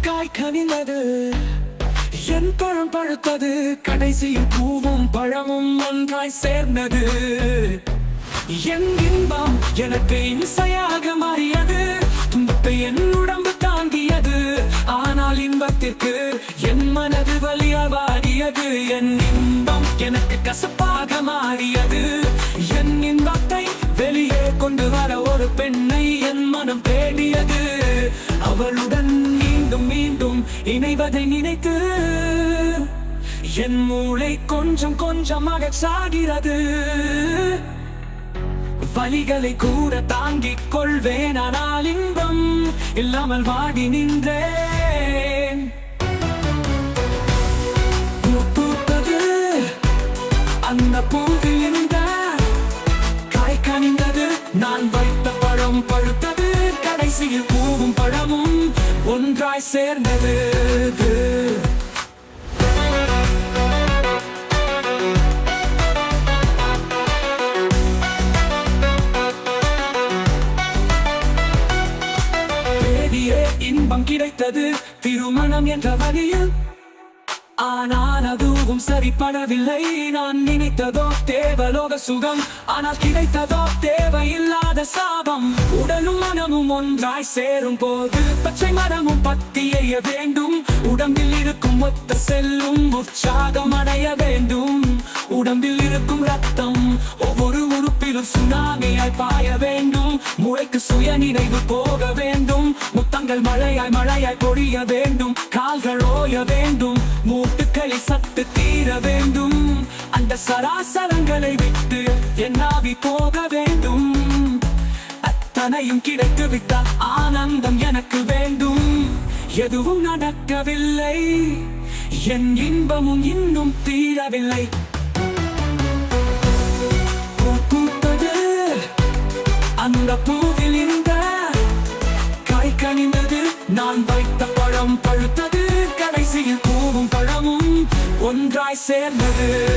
காய் கனிந்தது என் பழம் பழுத்தது. கடைசியில் பூவும் பழமும் ஒன்றாய் சேர்ந்தது. என் இன்பம் எனக்கு இம்சையாக மாறியது. துன்பத்தை என் உடம்பு தாங்கியது. ஆனால் இன்பத்திற்கு என் மனது வலியவாடியது என் இன்பம் எனக்கு கசப்பாக மாறியது. என் இன்பத்தை வெளியே கொண்டு வர ஒரு பெண்ணை என் மனம் தேடியது. அவளுடன் இணைவதை நினைத்து என் மூளை கொஞ்சம் கொஞ்சமாக சாகிறது. வலிகளை கூட தாங்கிக் கொள்வேன் ஆனால் இன்பம் இல்லாமல் வாடி நின்றேன். பூத்தது அந்த பூவில் இருந்த காய் கனிந்தது நான் வை ஒன்றாய் சேர்ந்தது இன்பம் கிடைத்தது திருமணம் என்ற வழியில். ஆனால் அதுவும் சரிப்படவில்லை. நான் நினைத்ததோ தேவலோக சுகம் ஆனால் கிடைத்ததோ தேவையில்லாத சாபம். உடலும் மனமும் ஒன்றாய் சேரும் போது பச்சை மரமும் பத்தி வேண்டும். உடம்பில் இருக்கும் ஒத்த செல்லும் உற்சாகம் அடைய வேண்டும். உடம்பில் இருக்கும் ரத்தம் ஒவ்வொரு உறுப்பிலும் சுனாமியாய் பாய வேண்டும். மூளைக்கு சுய நினைவு போக வேண்டும். முத்தங்கள் மழையாய் மழையாய் பொழிய வேண்டும். வேண்டும். மூட்டுக்களை சத்து தீர வேண்டும். அந்த சராசரங்களை விட்டு என்னாவி போக வேண்டும். அத்தனையும் கிடைத்து விட்டால் ஆனந்தம் எனக்கு வேண்டும். எதுவும் நடக்கவில்லை. என் இன்பமும் இன்னும் தீரவில்லை. கனிந்தது. நான் வைத்த பழம் பழுத்தது. கடைசியில் பூவும் பழமும் ஒன்றாய் சேர்ந்தது.